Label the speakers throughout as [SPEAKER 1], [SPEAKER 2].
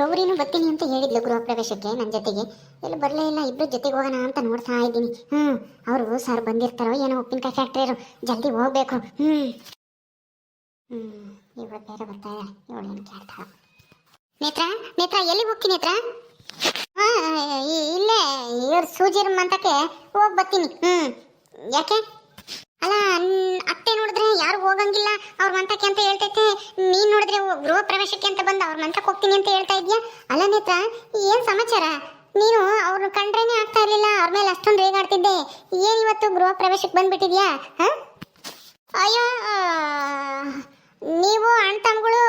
[SPEAKER 1] ಗೌರಿನೂ ಬರ್ತೀನಿ ಅಂತ ಹೇಳಿದ್ಲು ಗೃಹ ಪ್ರವೇಶಕ್ಕೆ ನನ್ನ ಜೊತೆಗೆ. ಎಲ್ಲ ಬರಲೇ ಇಲ್ಲ ಇಬ್ಬರು ಜೊತೆಗೆ ಹೋಗೋಣ ಅಂತ ನೋಡ್ತಾ ಇದ್ದೀನಿ. ಹ್ಞೂ ಅವರು ಸರ್ ಬಂದಿರ್ತಾರೋ ಏನೋ ಉಪ್ಪಿನಕಾಯಿ ಫ್ಯಾಕ್ಟ್ರಿಯರು ಜಲ್ದಿ ಹೋಗ್ಬೇಕು. ಹ್ಞೂ ಹ್ಞೂ ಬೇರೆ ಬರ್ತಾ ಇದ್ದಾಳೆ ಇವಳು ಏನು ನೇತ್ರ ನೇತ್ರ, ಎಲ್ಲಿಗೆ ಹೋಗ್ತೀನಿ ನೇತ್ರ? ಹಾಂ, ಇಲ್ಲೇ, ಇವ್ರ ಸೂಜಿರ್ ಮಂತಕ್ಕೆ ಹೋಗಿ ಬರ್ತೀನಿ. ಹ್ಞೂ ಯಾಕೆ? ಅಲ್ಲ ಅತ್ತೆ ನೋಡಿದ್ರೆ ಯಾರು ಹೋಗಂಗಿಲ್ಲ. ಅವ್ರ ಮಂತಕ್ಕೆ ಅಂತ ಹೇಳ್ತೈತೆ. ನೀನ್ ನೋಡಿದ್ರೆ ಗೃಹ ಪ್ರವೇಶಕ್ಕೆ ಅಂತ ಬಂದು ಅವ್ರ ಮಂತಕ್ಕೆ ಹೋಗ್ತೀನಿ ಅಂತ ಹೇಳ್ತಾ ಇದ್ಯಾ? ಅಲ್ಲ, ನೇತ್ರ, ಏನ್ ಸಮಾಚಾರ? ನೀನು ಅವ್ರನ್ನ ಕಂಡ್ರೇನೆ ಆಗ್ತಾ ಇರ್ಲಿಲ್ಲ. ಅವ್ರ ಮೇಲೆ ಅಷ್ಟೊಂದು ರೇಗಾಡ್ತಿದ್ದೆ ಏನ್ ಇವತ್ತು ಗೃಹ ಪ್ರವೇಶಕ್ಕೆ ಬಂದ್ಬಿಟ್ಟಿದ್ಯಾ? ಹ? ಅಯ್ಯೋ ನೀವು ಅಣ್ಣ ತಮ್ಮಗಳು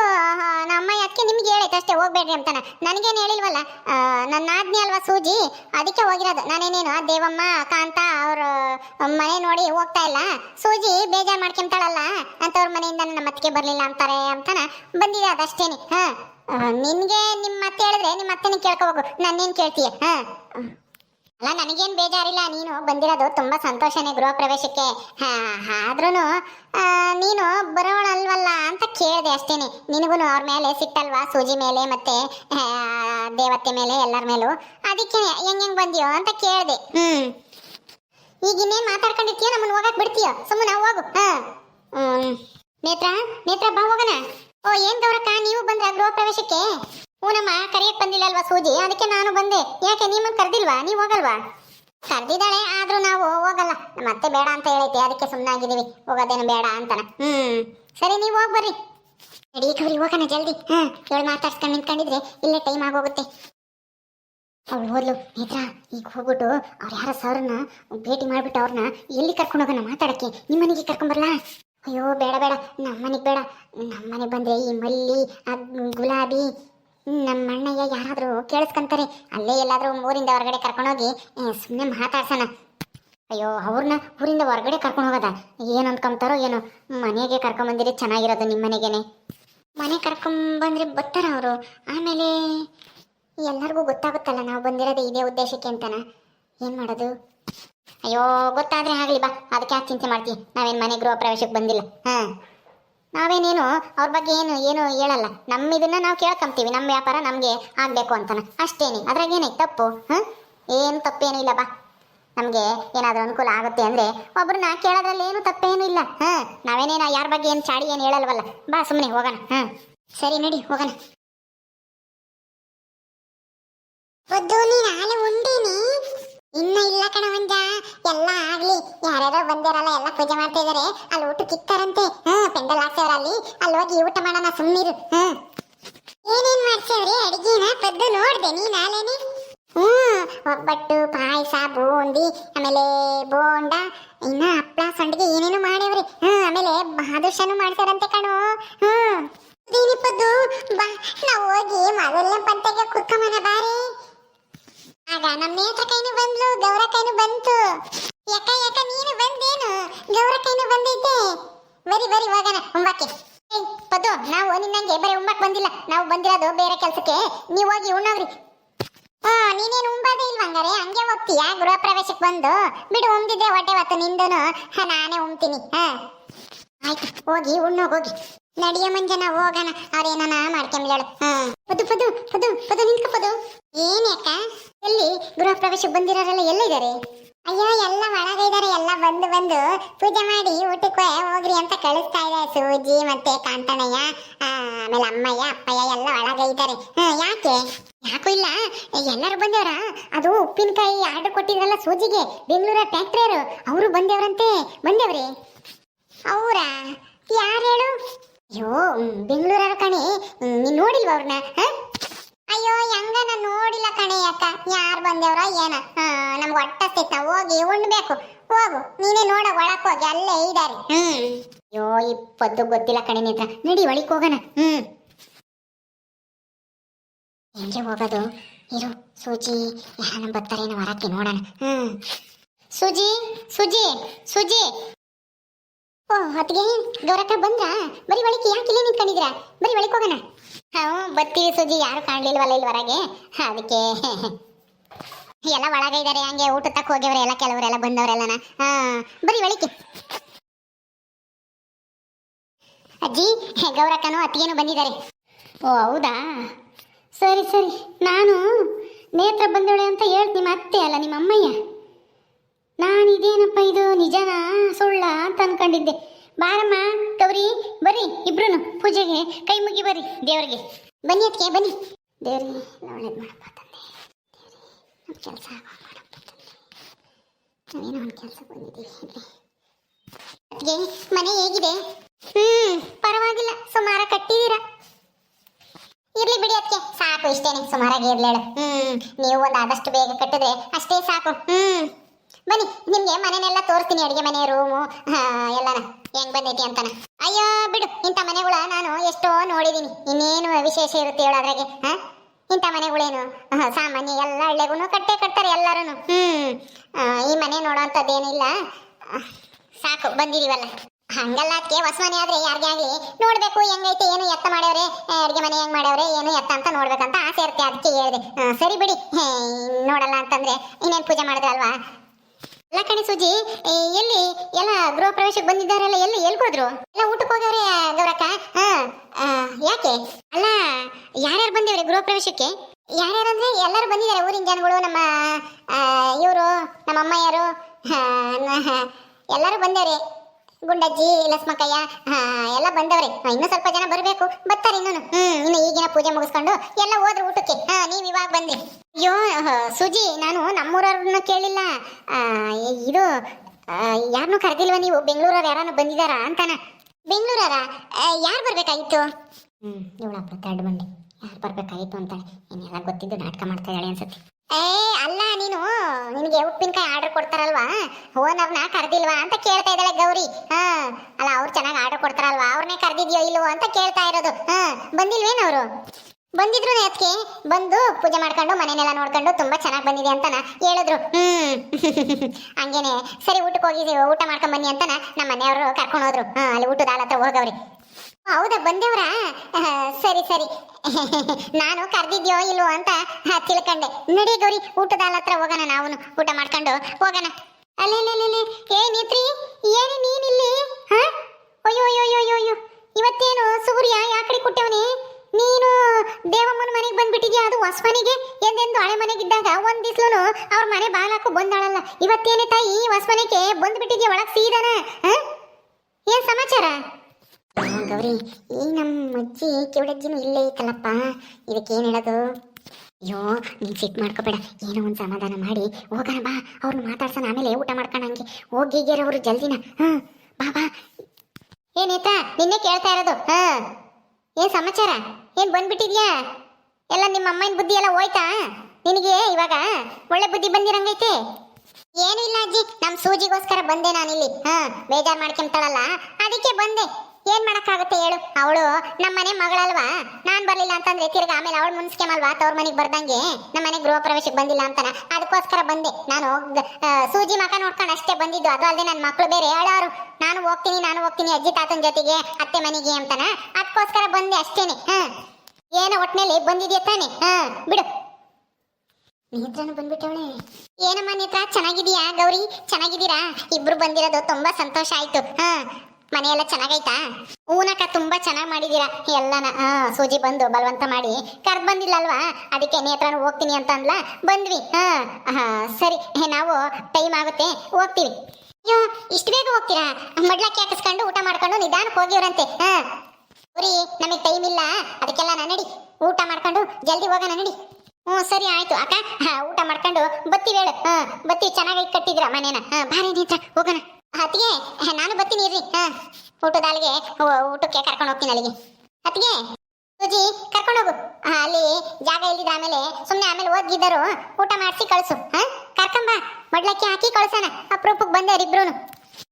[SPEAKER 1] ನಮ್ಮ ಅದಕ್ಕೆ ನಿಮ್ಗೆ ಹೇಳೈತೆ ಅಷ್ಟೇ, ಹೋಗ್ಬೇಡ್ರಿ ಅಂತಾನೆ. ನನಗೇನು ಹೇಳಿಲ್ವಲ್ಲ ನನ್ನ ಆಜ್ಞೆ ಅಲ್ವಾ ಸೂಜಿ? ಅದಕ್ಕೆ ಹೋಗಿರೋದು. ನಾನೇನೇನು ದೇವಮ್ಮ, ಕಾಂತ, ಅವ್ರ ಮನೆ ನೋಡಿ ಹೋಗ್ತಾ ಇಲ್ಲ? ಸೂಜಿ ಬೇಜಾರು ಮಾಡ್ಕೊಂತಾಳಲ್ಲ? ಅಂತವ್ರ ಮನೆಯಿಂದ ನಮ್ಮ ಅತ್ತಿಗೆ ಬರಲಿಲ್ಲ ಅಂತಾರೆ ಅಂತಾನೆ ಬಂದಿದೆ ಅದಷ್ಟೇನೆ ಹಾಂ ನಿನಗೆ ನಿನ್ಗೆ ನಿಮ್ಮ ಮತ್ತೆ ಹೇಳಿದ್ರೆ ನಿಮ್ಮ ಅತ್ತೆನ ಕೇಳ್ಕೋಬೇಕು. ನಾನೇನು ಕೇಳ್ತೀಯ? ಹಾ. ಅಲ್ಲ, ನನಗೇನು ಬೇಜಾರಿಲ್ಲ, ನೀನು ಬಂದಿರೋದು ತುಂಬಾ ಸಂತೋಷನೇ ಗೃಹ ಪ್ರವೇಶಕ್ಕೆ. ಆದ್ರೂ ನೀನು ಬರೋಳಲ್ವಲ್ಲ ಅಂತ ಕೇಳಿದೆ ಅಷ್ಟೇನೆ. ನಿನಗೂ ಅವ್ರ ಮೇಲೆ ಸಿಟ್ಟಲ್ವಾ? ಸೂಜಿ ಮೇಲೆ ಮತ್ತೆ ದೇವತೆ ಮೇಲೆ, ಎಲ್ಲರ ಮೇಲೂ? ಅದಕ್ಕೆ ಹೆಂಗ್ ಹೆಂಗ್ ಬಂದಿಯೋ ಅಂತ ಕೇಳಿದೆ. ಹ್ಮ್. ಈಗ ಇನ್ನೇನ್ ಮಾತಾಡ್ಕೊಂಡಿರ್ತೀಯೋ ನಮ್ಮನ್ನ ಹೋಗಕ್ಕೆ ಬಿಡ್ತೀಯೋ? ಸುಮ್ಮನೆ ಹೋಗು. ಹಾ. ಹ್ಮ್. ನೇತ್ರ ನೇತ್ರ ಬಾ ಹೋಗೋಣ. ಓ, ಏನ್ ಗೌರಕ್ಕ, ನೀವು ಬಂದ್ರ ಗೃಹ ಪ್ರವೇಶಕ್ಕೆ? ಹೂನಮ್ಮ ಕರಿಯಕ್ ಬಂದಿಲ್ಲ ಅಲ್ವಾ ಸೂಜಿ? ಅದಕ್ಕೆ ನಾನು ಬಂದೆ. ಯಾಕೆ ನಿಮ್ಮನ್ನು ಕರೆದಿಲ್ವಾ? ನೀವು ಹೋಗಲ್ವಾ? ಕರೆದಿದ್ದಾಳೆ, ಆದ್ರೂ ನಾವು ಹೋಗಲ್ಲ. ಮತ್ತೆ ಬೇಡ ಅಂತ ಹೇಳೈತೆ. ಅದಕ್ಕೆ ಸುಮ್ಮನಾಗಿದ್ದೀವಿ ಹೋಗೋದೇನು ಬೇಡ ಅಂತಾನ. ಹ್ಮ್. ಸರಿ, ನೀವು ಹೋಗಿ ಬರ್ರಿ. ನಡಿ ಕವರಿ ಹೋಗೋಣ ಜಲ್ದಿ. ಹಾ, ಇವಳು ಮಾತಾಡ್ಸ್ಕೊಂಡು ನಿಂತ್ಕೊಂಡಿದ್ರೆ ಇಲ್ಲೇ ಟೈಮ್ ಆಗೋಗುತ್ತೆ. ಅವಳು ಹೋದ್ಲು. ನೇತ್ರ, ಈಗ ಹೋಗ್ಬಿಟ್ಟು ಅವ್ರು ಯಾರ ಸರ್ನ ಭೇಟಿ ಮಾಡ್ಬಿಟ್ಟು ಅವ್ರನ್ನ ಎಲ್ಲಿ ಕರ್ಕೊಂಡು ಹೋಗೋಣ ಮಾತಾಡಕ್ಕೆ? ನಿಮ್ಮ ಮನೆಗೆ ಕರ್ಕೊಂಬರ್ಲಾ ಅಯ್ಯೋ, ಬೇಡ ಬೇಡ. ನಮ್ಮನೆಗೆ ಬೇಡ. ನಮ್ಮನೆಗೆ ಬಂದ್ರೆ ಈ ಮಲ್ಲಿ ಗುಲಾಬಿ ನಮ್ಮ ಅಣ್ಣಯ್ಯ ಯಾರಾದರೂ ಕೇಳಿಸ್ಕೊಂತಾರೆ, ಅಲ್ಲೇ ಎಲ್ಲಾದರೂ ಊರಿಂದ ಹೊರಗಡೆ ಕರ್ಕೊಂಡೋಗಿ ಸುಮ್ಮನೆ ಮಾತಾಡ್ಸೋಣ. ಅಯ್ಯೋ ಅವ್ರನ್ನ ಊರಿಂದ ಹೊರಗಡೆ ಕರ್ಕೊಂಡು ಹೋಗೋದ? ಏನು ಅಂದ್ಕೊಂತಾರೋ ಏನೋ. ಮನೆಗೆ ಕರ್ಕೊಂಬಂದಿರಿ, ಚೆನ್ನಾಗಿರೋದು ನಿಮ್ಮ ಮನೆಗೇನೆ. ಮನೆ ಕರ್ಕೊಂಬಂದ್ರೆ ಬರ್ತಾರ ಅವರು. ಆಮೇಲೆ ಎಲ್ಲರಿಗೂ ಗೊತ್ತಾಗುತ್ತಲ್ಲ ನಾವು ಬಂದಿರೋದು ಇದೇ ಉದ್ದೇಶಕ್ಕೆ ಅಂತನ. ಏನು ಮಾಡೋದು? ಅಯ್ಯೋ, ಗೊತ್ತಾದರೆ ಆಗಲಿ ಬಾ, ಅದಕ್ಕೆ ಯಾಕೆ ಚಿಂತೆ ಮಾಡ್ತೀವಿ ನಾವೇನು ಮನೆ ಗೃಹ ಪ್ರವೇಶಕ್ಕೆ ಬಂದಿಲ್ಲ. ಹಾಂ. ನಾವೇನೇನು ಅವ್ರ ಬಗ್ಗೆ ಏನು ಏನು ಹೇಳಲ್ಲ. ನಮ್ಮ ಇದನ್ನ ನಾವು ಕೇಳ್ಕೊಂತೀವಿ. ನಮ್ಮ ವ್ಯಾಪಾರ ನಮಗೆ ಆಗಬೇಕು ಅಂತಾನೆ. ಅಷ್ಟೇನಿ. ಅದ್ರಾಗ ತಪ್ಪು. ಹಾಂ? ಏನು ತಪ್ಪೇನು ಇಲ್ಲ ಬಾ. ನಮಗೆ ಏನಾದರೂ ಅನುಕೂಲ ಆಗುತ್ತೆ ಅಂದರೆ ಒಬ್ರನ್ನ ಕೇಳೋದ್ರಲ್ಲಿ ಏನು ತಪ್ಪೇನು ಇಲ್ಲ. ಹಾಂ? ನಾವೇನೇನು ಯಾರ ಬಗ್ಗೆ ಏನು ಚಾಡಿ ಏನು ಹೇಳಲ್ವಲ್ಲ. ಬಾ ಸುಮ್ಮನೆ ಹೋಗೋಣ. ಹಾಂ? ಸರಿ ನಡಿ, ಹೋಗೋಣ. ಇನ್ನ ಇಲ್ಲ ಕಣ ಮಂಜ. ಎಲ್ಲ ಆಗ್ಲಿ. ಯಾರ್ಯಾರೋ ಬಂದಿರಲ್ಲ, ಎಲ್ಲ ಪೂಜೆ ಮಾಡ್ತಾ ಇದಾರೆ. ಅಲ್ಲಿ ಊಟಕ್ಕೆ ಇಕ್ತಾರಂತೆ. ಹಾ? ಪೆಂಡಲ್ ಹಾಕ್ಸವ್ರ ಅಲ್ಲಿ ಅಲ್ಲಿ ಹೋಗಿ ಊಟ ಮಾಡೋಣ ಸುಮ್ಮನಿರು ಹಾ ಏನೇನ್ ಮಾಡ್ಸವ್ರಿ ಅಡಿಗೆನ? ಪದ್ದು ನೋಡ್ದೆ ನೀನ್ ಆಲೇನೆ ಹ್ಮ್, ಒಬ್ಬಟ್ಟು, ಪಾಯಸ, ಬೂಂದಿ, ಆಮೇಲೆ ಬೋಂಡ, ಇನ್ನ ಹಪ್ಪಳ ಸಂಡಿಗೆ ಏನೇನು ಮಾಡ್ಯವ್ರಿ. ಹ್ಮ್, ಆಮೇಲೆ ಬಾದುಷನು ಮಾಡ್ತಾರಂತೆ ಕಣೋ. ಹ್ಮ್. ದೀನಿಪದ್ದು ಬಾ, ನಾವು ಹೋಗಿ ಮೊದಲನೇ ಪಂತೆಗೆ ಕುತ್ಕೊಂಬನ ಬಾರಿ. ಆಗ ನಮ್ಮ ನೇತ್ರ ಕೈನು ಬಂದ್ಲು, ಗೌರ ಕೈನು ಬಂತು. ಯಾಕ ಯಾಕ ನೀನು ಬಂದೇನು? ಗೌರ ಕೈನು ಬಂದೈತೆ ಬರಿ ಬರಿ ಹೋಗೋಣ ಉಂಬಕ್ಕೆ ಏಯ್, ಪದ್ದು ನಾವು ನಿನ್ನಂಗೆ ಬರೀ ಉಂಬಕ್ ಬಂದಿಲ್ಲ. ನಾವು ಬಂದಿರೋದು ಬೇರೆ ಕೆಲಸಕ್ಕೆ. ನೀವು ಹೋಗಿ ಉಣ್ಣೋಗ್ರಿ. ಹಾ ನೀನೇನು ಉಂಬಾದೇ ಇಲ್ವಾ ಹಂಗಾರೆ? ಹಂಗೆ ಹೋಗ್ತೀಯಾ? ಗೃಹ ಪ್ರವೇಶಕ್ಕೆ ಬಂದು? ಬಿಡು ಉಂಬಿದ್ರೆ ಹೊಟ್ಟೆ ಹೊತ್ತು ನಿಂದನು. ನಾನೇ ಉಂಬ್ತೀನಿ. ಹಾ. ಆಯ್ತು ಹೋಗಿ ಉಣ್ಣೋಗ ಹೋಗಿ. ನಡಿಯ ಮಂಜನ ಹೋಗೋಣ. ಅವ್ರೇನ ಮಾಡ್ಕೊಂಬಿಡಾಳು ಹಾ. ಪದು ಪದು ಪದು ಪದು ನಿಂತ್ಕ ಪದು ಎಲ್ಲಿ? ಗೃಹ ಪ್ರವೇಶಕ್ಕೆ ಬಂದಿರೋರೆಲ್ಲ ಎಲ್ಲಿದ್ದಾರೆ? ಬಂದು ಬಂದು ಪೂಜೆ ಮಾಡಿ ಊಟಕ್ಕೆ ಹೋಗ್ರಿ ಅಂತ ಕಳಿಸ್ತಾ ಇದೆ ಸೂಜಿ ಮತ್ತೆ ಕಾಂತನಯ್ಯ ಆಮೇಲೆ ಅಮ್ಮಯ್ಯ, ಅಪ್ಪಯ್ಯ ಎಲ್ಲ ಒಳಗೆ ಇದ್ದಾರೆ. ಯಾಕೆ? ಯಾಕೂ ಇಲ್ಲ. ಎಲ್ಲರೂ ಬಂದವರ? ಅದು ಉಪ್ಪಿನಕಾಯಿ ಆರ್ಡರ್ ಕೊಟ್ಟಿದ್ರಲ್ಲ ಸೂಜಿಗೆ. ಬೆಂಗಳೂರ ಫ್ಯಾಕ್ಟ್ರಿಯರು ಅವರು. ಬಂದೇವ್ರಂತೆ. ಬಂದೇವ್ರಿ? ಅವರಾ? ಯಾರು ಹೇಳು? ಅಯ್ಯೋ ಬೆಂಗಳೂರ ಕಣೆ. ನೀನ್ ನೋಡಿಲ್ವ ಅವ್ರನ್ನ ಅಯ್ಯೋ ಹೆಂಗ ನಾನು ನೋಡಿಲ್ಲ ಕಣೆ ಅಕ್ಕ ಯಾರು ಬಂದೇವ್ರ ಏನ. ನಮ್ಗೆ ನಾವು ಹೋಗಿ ಉಣ್ಬೇಕು. ಹೋಗು. ನೀನೇ ನೋಡ, ಒಳಕ್ ಹೋಗಿ. ಅಲ್ಲೇ ಇದಾರೆ. ಹ್ಮ್. ಅಯ್ಯೋ, ಇಪ್ಪತ್ತು ಗೊತ್ತಿಲ್ಲ ಕಣೆ ನಿಂತ್ರ. ನಡಿ, ಒಳಕ್ ಹೋಗೋಣ. ಹ್ಮ್. ಹೆಂಗೆ ಹೋಗೋದು? ಇರು, ಸೂಜಿ. ಯಾರನ್ನ ಬರ್ತಾರೇನು ಹೊರಕ್ಕೆ ನೋಡೋಣ. ಹ್ಮ್. ಸುಜಿ ಸುಜಿ ಸುಜಿ. ಓ ಅತ್ತಿಗೆ ಗೌರಕ್ಕ ಬಂದ್ರ? ಬರೀ ಒಳಕ್ಕೆ ಯಾಕೆ ಇಲ್ಲೇ ನಿಂತ್ಕೊಂಡಿದ್ರ ಬರೀ ಒಳಕ್ಕೆ ಹೋಗೋಣ. ಹ್ಞೂ ಬರ್ತೀವಿ ಸುಜಿ ಯಾರು ಕಾಣ್ಲಿಲ್ವಲ್ಲ ಇಲ್ಲಿ ಹೊರಗೆ? ಅದಕ್ಕೆ. ಎಲ್ಲ ಒಳಗೆ ಇದ್ದಾರೆ ಹಂಗೆ ಊಟ ತಕ್ಕ ಹೋಗ್ಯವ್ರೆ ಎಲ್ಲ ಕೆಲವರೆಲ್ಲ ಬಂದವರೆಲ್ಲನ. ಹಾ ಬರೀ ಒಳಕ್ಕೆ. ಅಜ್ಜಿ, ಗೌರಕ್ಕನು ಅತ್ತಿಗೆನು ಬಂದಿದ್ದಾರೆ. ಓ, ಹೌದಾ? ಸರಿ ಸರಿ. ನಾನು ನೇತ್ರ ಬಂದವಳೆ ಅಂತ ಹೇಳ್ತೀನಿ ನಿಮ್ಮ ಅತ್ತೆ ಅಲ್ಲ, ನಿಮ್ಮ ಅಮ್ಮಯ್ಯ. ನಾನು ಇದೇನಪ್ಪ ಇದು ನಿಜನಾ ಸುಳ್ಳ ಅಂತ ಅನ್ಕೊಂಡಿದ್ದೆ. ಬಾರಮ್ಮ ಗೌರಿ ಬರ್ರಿ ಇಬ್ರು ಪೂಜೆಗೆ ಕೈ ಮುಗಿ ಬರ್ರಿ, ದೇವ್ರಿಗೆ. ಬನ್ನಿ ಅದಕ್ಕೆ ಬನ್ನಿ. ದೇವ್ರಿಗೆ ಒಳ್ಳೇದು ಮಾಡಪ್ಪ ತಂದೆ ನಮ್ಮ ಕೆಲಸ ಮಾಡಪ್ಪ ತಂದೆ ಕೆಲಸ ಬಂದಿದ್ದೀವಿ ಇಲ್ಲಿ ಮನೆ ಹೇಗಿದೆ? ಹ್ಮ್, ಪರವಾಗಿಲ್ಲ, ಸುಮಾರ ಕಟ್ಟಿದೀರ. ಇರ್ಲಿ ಬಿಡಿ ಅದಕ್ಕೆ ಸಾಕು ಇಷ್ಟೇನೆ, ಸುಮಾರಾಗಿ ಇರ್ಲೇಳು ಹ್ಮ್, ನೀವು ಒಂದು ಆದಷ್ಟು ಬೇಗ ಕಟ್ಟಿದ್ರೆ ಅಷ್ಟೇ ಸಾಕು. ಹ್ಮ್. ಬನ್ನಿ ನಿಮ್ಗೆ ಮನೆನೆಲ್ಲ ತೋರಿಸ್ತೀನಿ ಅಡುಗೆ ಮನೆ ರೂಮು ಎಲ್ಲನ. ಹೆಂಗ್ ಬಂದೈತಿ ಅಂತಾನ. ಅಯ್ಯೋ ಬಿಡು ಇಂಥ ಮನೆಗಳ ನಾನು ಎಷ್ಟೋ ನೋಡಿದೀನಿ. ಇನ್ನೇನು ವಿಶೇಷ ಇರುತ್ತೆ ಹೇಳು ಅದ್ರಾಗೆ ಇಂಥ ಮನೆಗಳೇನು? ಸಾಮಾನ್ಯ ಎಲ್ಲ ಹಳ್ಳಿಗೂ ಕಟ್ಟೆ ಕಟ್ತಾರೆ ಎಲ್ಲರೂ ಆ, ಈ ಮನೆ ನೋಡೋಂಥದ್ದೇನಿಲ್ಲ ಸಾಕು ಬಂದಿದೀವಲ್ಲ. ಹಂಗಲ್ಲ ಅದಕ್ಕೆ ಹೊಸ ಮನೆ ಆದ್ರೆ ಯಾರಿಗೆ ಆಗಲಿ ನೋಡ್ಬೇಕು ಹೆಂಗೈತೆ ಏನು ಎತ್ತ ಮಾಡ್ಯವ್ರೆ? ಅಡುಗೆ ಮನೆ ಹೆಂಗ್ ಮಾಡ್ಯವ್ರೆ? ಏನು ಎತ್ತ ಅಂತ ನೋಡ್ಬೇಕಂತ ಆಸೆ ಇರುತ್ತೆ ಅದಕ್ಕೆ ಹೇಳಿದೆ. ಸರಿ ಬಿಡಿ. ನೋಡಲ್ಲ ಅಂತಂದ್ರೆ ಇನ್ನೇನು ಪೂಜೆ ಮಾಡಿದ್ರೆ ಅಲ್ಲ ಕಣೆ ಸುಜಿ ಎಲ್ಲಿ? ಎಲ್ಲ ಗೃಹ ಪ್ರವೇಶಕ್ಕೆ ಬಂದಿದ್ದಾರಲ್ಲ ಎಲ್ಲಿ? ಎಲ್ಗೋದ್ರು ಎಲ್ಲ ಊಟಕ್ಕೆ ಹೋಗ್ಯವ್ರೆ ಗೌರಕ್ಕ? ಹಾ ಯಾಕೆ? ಅಲ್ಲ ಯಾರ್ಯಾರು ಬಂದಿವ್ರಿ ಗೃಹ ಪ್ರವೇಶಕ್ಕೆ? ಯಾರ್ಯಾರು ಅಂದ್ರೆ ಎಲ್ಲರೂ ಬಂದಿದ್ದಾರೆ ಊರಿನ ಜನಗಳು ನಮ್ಮ ಇವರು ನಮ್ಮ ಅಮ್ಮಯ್ಯರು ಎಲ್ಲರೂ ಬಂದವ್ರೆ. ಗುಂಡಜ್ಜಿ ಲಸ್ಮಕ್ಕಯ್ಯ ಹಾ, ಎಲ್ಲ ಬಂದವ್ರೆ. ಇನ್ನೂ ಸ್ವಲ್ಪ ಜನ ಬರಬೇಕು ಬರ್ತಾರೆ ಇನ್ನೂ ಹ್ಮ್ ಇನ್ನು ಈಗಿನ ಪೂಜೆ ಮುಗಿಸ್ಕೊಂಡು ಎಲ್ಲ ಹೋದ್ರು ಊಟಕ್ಕೆ. ಹಾ ನೀವು ಇವಾಗ ಬಂದ್ರಿ. ಸುಜಿ, ನಾನು ನಮ್ಮೂರವ್ರನ್ನ ಕೇಳಿಲ್ಲ. ಇದು ಯಾರನ್ನೂ ಕರೆದಿಲ್ವ ನೀವು? ಬೆಂಗಳೂರವ್ರು ಯಾರನ್ನು ಬಂದಿದ್ದಾರಾ ಅಂತಾನ. ಬೆಂಗಳೂರರ ಯಾರು ಬರಬೇಕಾಗಿತ್ತು? ಹ್ಮ್ ಇವಳಪ್ಪ ತರ್ಡ್ ಬಂಡಿ ಯಾರು ಬರ್ಬೇಕಾಗಿತ್ತು ಅಂತಾಳೆ. ಏನೆಲ್ಲ ಗೊತ್ತಿದ್ದು ನಾಟಕ ಮಾಡ್ತಾ ಇದ್ದಾಳೆ ಅನ್ಸುತ್ತೆ. ಏ, ಅಲ್ಲ, ನೀನು, ನಿನಗೆ ಉಪ್ಪಿನಕಾಯಿ ಆರ್ಡರ್ ಕೊಡ್ತಾರಲ್ವಾ? ಓನರ್ನ ಕರೆದಿಲ್ವಾ ಅಂತ ಕೇಳ್ತಾ ಇದ್ದಾಳೆ ಗೌರಿ. ಹಾಂ, ಅಲ್ಲ, ಅವ್ರು ಚೆನ್ನಾಗಿ ಆರ್ಡರ್ ಕೊಡ್ತಾರಲ್ವಾ? ಅವ್ರನ್ನೇ ಕರೆದಿದ್ಯೋ ಇಲ್ವೋ ಅಂತ ಕೇಳ್ತಾ ಇರೋದು. ಹಾ ಬಂದಿಲ್ವೇನವರು ಬಂದಿದ್ರು ಅದಕ್ಕೆ ಬಂದು ಪೂಜೆ ಮಾಡ್ಕೊಂಡು ಮನೆನೆಲ್ಲ ನೋಡ್ಕೊಂಡು ತುಂಬಾ ಚೆನ್ನಾಗಿ ಬಂದಿದೆ ಅಂತಾನ ಹೇಳಿದ್ರು. ಹ್ಮ್. ಹಂಗೇನೆ. ಸರಿ, ಊಟಕ್ಕೆ ಹೋಗಿ ಊಟ ಮಾಡ್ಕೊಂಡ್ ಬನ್ನಿ ಅಂತಾನ ನಮ್ಮ ಮನೆಯವರು ಕರ್ಕೊಂಡು ಹೋದ್ರು. ಅಲ್ಲಿ ಊಟದ ಹಾಲತ್ರ ಹೋಗವ್ರಿ. ಹೌದಾ, ಬಂದೇವ್ರ? ಸರಿ ಸರಿ. ನಾನು ಕರ್ದಿದ್ಯೋ ಇಲ್ವೋ ಅಂತ ತಿಳ್ಕೊಂಡೆ. ನಡಿ ಗೌರಿ, ಊಟದ ಹಾಲತ್ರ ಹೋಗೋಣ ನಾವು ಊಟ ಮಾಡ್ಕೊಂಡು ಹೋಗೋಣ. ಅಲ್ಲೇ ಏ, ನೀತ್ರಿ, ಏನೇ ನೀನಿಲ್ಲಿ? ಹಾ? ಅಯ್ಯೋ ಅಯ್ಯೋ ಅಯ್ಯೋ ಅಯ್ಯೋ ಇವತ್ತೇನು ಸೂರ್ಯ ಯಾ ಕಡೆ ಕೊಟ್ಟವನಿ ನೀನು ದೇವಮ್ಮನ ಮನೆಗೆ ಬಂದ್ಬಿಟ್ಟಿದ್ಯಾ ಅದು ಹೊಸ ಮನೆಗೆ ಎಂದೆಂದು ಹಳೆ ಮನೆಗಿದ್ದಾಗ ಒಂದ್ ದಿಸ್ಲೂ ಅವ್ರ ಮನೆ ಬಾಲಾಕು ಬಂದಾಳಲ್ಲ. ಇವತ್ತೇನೆ ತಾಯಿ ಹೊಸ ಮನೆಗೆ ಬಂದ್ಬಿಟ್ಟಿದ್ಯಾ ಒಳಗ್ ಸೀದನ? ಏನ್ ಸಮಾಚಾರ? ಗೌರಿ ಈ ನಮ್ಮ ಅಜ್ಜಿ ಕಿವಡಜ್ಜಿನೂ ಇಲ್ಲೇ ಐತಲ್ಲಪ್ಪ. ಇದಕ್ಕೆ ಏನ್ ಹೇಳೋದು? ಅಯ್ಯೋ ನೀನ್ ಸಿಟ್ ಮಾಡ್ಕೋಬೇಡ. ಏನೋ ಒಂದು ಸಮಾಧಾನ ಮಾಡಿ. ಹೋಗೋಣ ಬಾ. ಅವ್ರನ್ನ ಮಾತಾಡ್ಸೋಣ ಆಮೇಲೆ ಊಟ ಮಾಡ್ಕೊಂಡಂಗೆ ಹೋಗಿಗ್ಯಾರ ಅವರು ಜಲ್ದಿನ. ಹಾ ಬಾ ಬಾ. ಏನೇತಾ ನಿನ್ನೆ ಕೇಳ್ತಾ ಇರೋದು ಹಾ? ಏನ್ ಸಮಾಚಾರ? ಏನ್ ಬಂದ್ಬಿಟ್ಟಿದ್ಯಾ? ಎಲ್ಲ ನಿಮ್ಮ ಅಮ್ಮನ ಬುದ್ಧಿ ಎಲ್ಲ ಹೋಯ್ತಾ? ನಿನಗೆ ಇವಾಗ ಒಳ್ಳೆ ಬುದ್ಧಿ ಬಂದಿರಂಗೈತೆ? ಏನೂ ಇಲ್ಲ ಅಜ್ಜಿ ನಮ್ಮ ಸೂಜಿಗೋಸ್ಕರ ಬಂದೆ ನಾನಿಲ್ಲಿ. ಹಾ, ಬೇಜಾರ್ ಮಾಡ್ಕೊಂತಾಳಲ್ಲ. ಅದಕ್ಕೆ ಬಂದೆ. ಏನ್ ಮಾಡಕ್ಕಾಗುತ್ತೆ ಹೇಳು. ಅವಳು ನಮ್ಮ ಮನೆ ಮಗಳಲ್ವಾ? ನಾನ್ ಬರ್ಲಿಲ್ಲ ಅಂತಂದ್ರೆ ತಿರ್ಗ ಆಮೇಲೆ ಅವಳು ಮುನ್ಸ್ಕೆಮಲ್ವಾ ತವ್ರ ಮನೆಗೆ ಬರ್ದಂಗೆ. ನಮ್ಮ ಮನೆ ಗೃಹ ಪ್ರವೇಶಕ್ಕೆ ಬಂದಿಲ್ಲ ಅಂತಾನ. ಅದಕ್ಕೋಸ್ಕರ ಬಂದೆ. ನಾನು ಸೂಜಿ ಮಕ ನೋಡ್ಕೊಂಡು ಅಷ್ಟೇ ಬಂದಿದ್ದು. ಅದು ಅಲ್ಲದೆ ನನ್ನ ಮಕ್ಳು ಬೇರೆ ಹೇಳೋರು. ನಾನು ಹೋಗ್ತೀನಿ ನಾನು ಹೋಗ್ತೀನಿ ಅಜ್ಜಿ ತಾತನ ಜೊತೆಗೆ, ಅತ್ತೆ ಮನೆಗೆ ಅಂತಾನ. ಅದಕ್ಕೋಸ್ಕರ ಬಂದೆ ಅಷ್ಟೇನೆ. ಹಾ ಏನೋ ಒಟ್ನಲ್ಲಿ ಬಂದಿದ್ಯಾ ತಾನೆ? ಹಾ, ಬಿಡು. ನೇತ್ರನು ಬಂದ್ಬಿಟ್ಟವಳೆ. ಏನಮ್ಮ ನೇತ್ರ ಚೆನ್ನಾಗಿದೀಯಾ ಗೌರಿ? ಚೆನ್ನಾಗಿದ್ದೀರಾ? ಇಬ್ರು ಬಂದಿರೋದು ತುಂಬಾ ಸಂತೋಷ ಆಯ್ತು. ಹಾ, ಮನೆಯೆಲ್ಲ ಚೆನ್ನಾಗೈತಾ? ಊನಕ ತುಂಬಾ ಚೆನ್ನಾಗಿ ಮಾಡಿದೀರಾ ಎಲ್ಲನ, ಹಾ, ಸೂಜಿ ಬಂದು ಬಲವಂತ ಮಾಡಿ. ಕರ್ದು ಬಂದಿಲ್ಲ ಅಲ್ವಾ ಅದಕ್ಕೆ ನೇತ್ರನ ಹೋಗ್ತೀನಿ ಅಂತ ಅಂದ್ಲ? ಬಂದ್ವಿ. ಹಾ ಹಾ, ಸರಿ. ನಾವು ಟೈಮ್ ಆಗುತ್ತೆ. ಹೋಗ್ತೀವಿ. ಅಯ್ಯೋ, ಇಷ್ಟು ಬೇಗ ಹೋಗ್ತೀರಾ? ಮಡ್ಲಕ್ಕೆ ಹಾಕಿಸ್ಕೊಂಡು ಊಟ ಮಾಡ್ಕೊಂಡು ನಿಧಾನಕ್ಕೆ ಹೋಗಿವ್ರಂತೆ. ಹಾ. ಸರಿ ನಮಗೆ ಟೈಮ್ ಇಲ್ಲ ಅದಕ್ಕೆಲ್ಲ ನಡಿ ಊಟ ಮಾಡ್ಕೊಂಡು ಜಲ್ದಿ ಹೋಗೋಣ ನಡಿ. ಹ್ಞೂ ಸರಿ ಆಯ್ತು ಅಕ್ಕ. ಊಟ ಮಾಡ್ಕೊಂಡು ಬತ್ತಿ ಹೇಳು ಹಾ ಬತ್ತಿ ಚೆನ್ನಾಗಿ ಕಟ್ಟಿದ್ರ ಮನೇನ? ಹಾ ಬಾರಿ ನೇತ್ರ ಹೋಗೋಣ. ಅತ್ತಿಗೆ ನಾನು ಬತ್ತೀನಿ ಇರ್ರಿ ಹಾ ಊಟದ ಅಲ್ಲಿಗೆ ಊಟಕ್ಕೆ ಕರ್ಕೊಂಡು ಹೋಗ್ತೀನಿ ಅಲ್ಲಿಗೆ. ಅತ್ತಿಗೆ ಸೂಜಿ ಕರ್ಕೊಂಡು ಹೋಗು. ಹಾ, ಅಲ್ಲಿ ಜಾಗ ಇಲ್ಲಿದ ಆಮೇಲೆ ಸುಮ್ಮನೆ ಆಮೇಲೆ ಓದ್ಗಿದ್ದರು ಊಟ ಮಾಡಿಸಿ ಕಳಿಸು ಹಾ? ಕರ್ಕೊಂಬ ಮಡ್ಲಕ್ಕಿ ಹಾಕಿ ಕಳ್ಸೋಣ. ಅಪ್ರೂಪಕ್ಕೆ ಬಂದೆ ಇಬ್ರು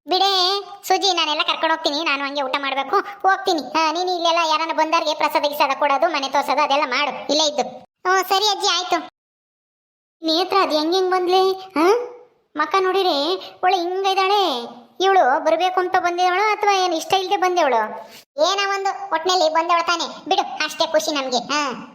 [SPEAKER 1] ಬಿಡೆ, ಸುಜಿ, ನಾನೆಲ್ಲ ಕರ್ಕೊಂಡು ಹೋಗ್ತೀನಿ. ನಾನು ಹಂಗೆ ಊಟ ಮಾಡಬೇಕು. ಹೋಗ್ತೀನಿ. ನೀನು ಇಲ್ಲೆಲ್ಲ ಯಾರನ್ನ ಬಂದವ್ರಿಗೆ ಪ್ರಸಾದ ಗಿಸಾದ ಕೊಡೋದು, ಮನೆ ತೋರ್ಸೋದು, ಅದೆಲ್ಲ ಮಾಡು. ಇಲ್ಲೇ ಇದ್ದು. ಹ್ಞೂ ಸರಿ ಅಜ್ಜಿ, ಆಯ್ತು. ನೇತ್ರ ಅದು ಹೆಂಗ್ ಹೆಂಗೆ ಬಂದ್ಲಿ? ಹಾ? ಮಕ್ಕ ನೋಡಿರಿ ಒಳ್ಳೆ ಇದ್ದಾಳೆ ಇವಳು ಬರಬೇಕು ಅಂತ ಬಂದಿದವಳು ಅಥವಾ ಏನು ಇಷ್ಟ ಇಲ್ಲದೆ ಬಂದೇವಳು? ಏನೋ ಒಂದು ಒಟ್ಟಿನಲ್ಲಿ ಬಂದವಳು ತಾನೆ. ಬಿಡು, ಅಷ್ಟೇ ಖುಷಿ ನಮಗೆ. ಹಾ.